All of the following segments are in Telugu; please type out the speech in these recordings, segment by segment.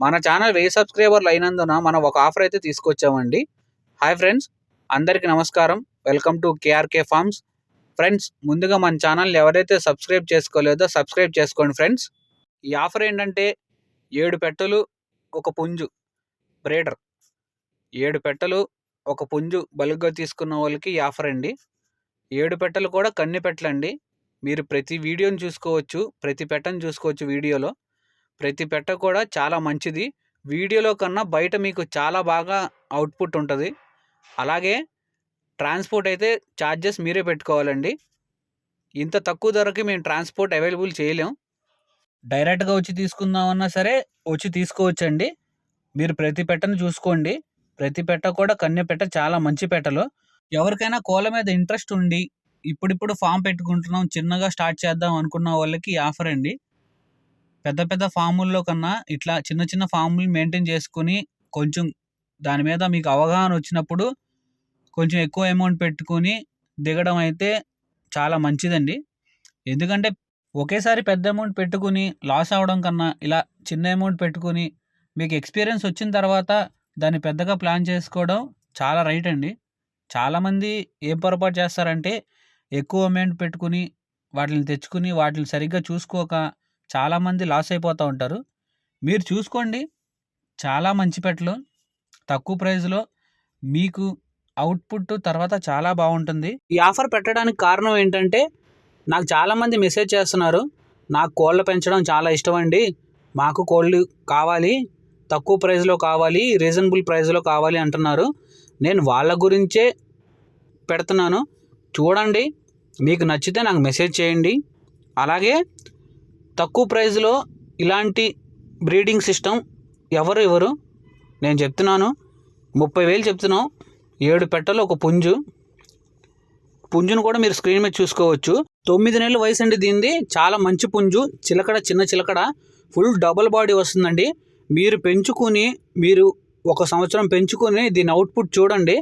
మన ఛానల్ వెయ్యి సబ్స్క్రైబర్లు అయినందున మనం ఒక ఆఫర్ అయితే తీసుకొచ్చామండి. హాయ్ ఫ్రెండ్స్ అందరికీ నమస్కారం. Welcome to KRK farms. Friends ముందుగా మన ఛానల్ ఎవరైతే సబ్స్క్రైబ్ చేసుకోలేదో సబ్స్క్రైబ్ చేసుకోండి ఫ్రెండ్స్. ఈ ఆఫర్ ఏంటంటే ఏడు పెట్టలు ఒక పుంజు బ్రేడర్. ఏడు పెట్టలు ఒక పుంజు బలుగ్గా తీసుకున్న వాళ్ళకి ఈ ఆఫర్ అండి. ఏడు పెట్టలు కూడా కన్ని పెట్టలండి. మీరు ప్రతి వీడియోని చూసుకోవచ్చు ప్రతి పెట్టను చూసుకోవచ్చు వీడియోలో. ప్రతి పెట్ట కూడా చాలా మంచిది. వీడియోలో కన్నా బయట మీకు చాలా బాగా అవుట్పుట్ ఉంటుంది. అలాగే ట్రాన్స్పోర్ట్ అయితే ఛార్జెస్ మీరే పెట్టుకోవాలండి. ఇంత తక్కువ ధరకి మేము ట్రాన్స్పోర్ట్ అవైలబుల్ చేయలేం. డైరెక్ట్గా వచ్చి తీసుకుందామన్నా సరే వచ్చి తీసుకోవచ్చండి. మీరు ప్రతి పెట్టను చూసుకోండి. ప్రతి పెట్ట కూడా కన్నె పెట్ట చాలా మంచి పెట్టలు. ఎవరికైనా కోళ్ళ మీద ఇంట్రెస్ట్ ఉండి ఇప్పుడిప్పుడు ఫామ్ పెట్టుకుంటున్నాం చిన్నగా స్టార్ట్ చేద్దాం అనుకున్న వాళ్ళకి ఈ ఆఫర్ అండి. పెద్ద పెద్ద ఫాముల్లో కన్నా ఇట్లా చిన్న చిన్న ఫాములు మెయింటైన్ చేసుకుని కొంచెం దాని మీద మీకు అవగాహన వచ్చినప్పుడు కొంచెం ఎక్కువ అమౌంట్ పెట్టుకొని దిగడం అయితే చాలా మంచిదండి. ఎందుకంటే ఒకేసారి పెద్ద అమౌంట్ పెట్టుకుని లాస్ అవ్వడం కన్నా ఇలా చిన్న అమౌంట్ పెట్టుకుని మీకు ఎక్స్పీరియన్స్ వచ్చిన తర్వాత దాన్ని పెద్దగా ప్లాన్ చేసుకోవడం చాలా రైట్ అండి. చాలామంది ఏం పొరపాటు చేస్తారంటే ఎక్కువ అమౌంట్ పెట్టుకుని వాటిని తెచ్చుకుని వాటిని సరిగ్గా చూసుకోక చాలామంది లాస్ అయిపోతూ ఉంటారు. మీరు చూసుకోండి. చాలా మంచి పెట్టలు. తక్కువ ప్రైస్లో మీకు అవుట్పుట్ తర్వాత చాలా బాగుంటుంది. ఈ ఆఫర్ పెట్టడానికి కారణం ఏంటంటే నాకు చాలామంది మెసేజ్ చేస్తున్నారు. నాకు కోళ్ళు పెంచడం చాలా ఇష్టం అండి. మాకు కోళ్ళు కావాలి. తక్కువ ప్రైస్లో కావాలి. రీజనబుల్ ప్రైస్లో కావాలి అంటున్నారు. నేను వాళ్ళ గురించే పెడుతున్నాను. చూడండి. మీకు నచ్చితే నాకు మెసేజ్ చేయండి. అలాగే తక్కువ ప్రైస్లో ఇలాంటి బ్రీడింగ్ సిస్టమ్ ఎవరు ఎవరు నేను చెప్తున్నాను. ముప్పై వేలు చెప్తున్నాం. ఏడు పెట్టలు ఒక పుంజు. పుంజును కూడా మీరు స్క్రీన్ మీద చూసుకోవచ్చు. తొమ్మిది నెలల వయసు అండి దీనిది. చాలా మంచి పుంజు. చిలకడ చిన్న చిలకడ. ఫుల్ డబుల్ బాడీ వస్తుందండి. మీరు పెంచుకుని మీరు ఒక సంవత్సరం పెంచుకొని దీని అవుట్పుట్ చూడండి.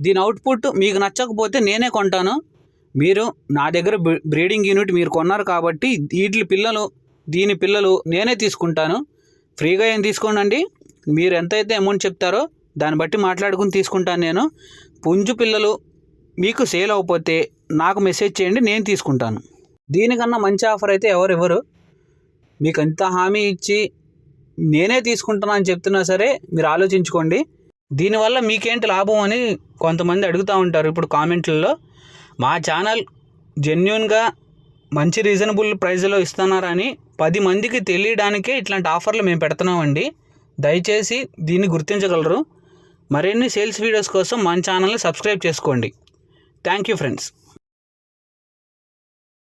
దీని అవుట్పుట్ మీకు నచ్చకపోతే నేనే కొంటాను. మీరు నా దగ్గర బ్రీడింగ్ యూనిట్ మీరు కొన్నారు కాబట్టి వీటి పిల్లలు దీని పిల్లలు నేనే తీసుకుంటాను. ఫ్రీగా ఏం తీసుకోనండి? మీరు ఎంతైతే అమౌంట్ చెప్తారో దాన్ని బట్టి మాట్లాడుకుని తీసుకుంటాను నేను. పుంజు పిల్లలు మీకు సేల్ అవ్వకపోతే నాకు మెసేజ్ చేయండి నేను తీసుకుంటాను. దీనికన్నా మంచి ఆఫర్ అయితే ఎవరు ఇవ్వరు మీకు ఎంత హామీ ఇచ్చి నేనే తీసుకుంటున్నా అని చెప్తున్నా సరే మీరు ఆలోచించుకోండి. దీనివల్ల మీకేంటి లాభం అని కొంతమంది అడుగుతూ ఉంటారు ఇప్పుడు కామెంట్లలో. మా ఛానల్ జెన్యున్గా మంచి రీజనబుల్ ప్రైస్లో ఇస్తున్నారని పది మందికి తెలియడానికే ఇట్లాంటి ఆఫర్లు మేము పెడుతున్నామండి. దయచేసి దీన్ని గుర్తించగలరు. మరిన్ని సేల్స్ వీడియోస్ కోసం మన ఛానల్ని సబ్స్క్రైబ్ చేసుకోండి. Thank you friends.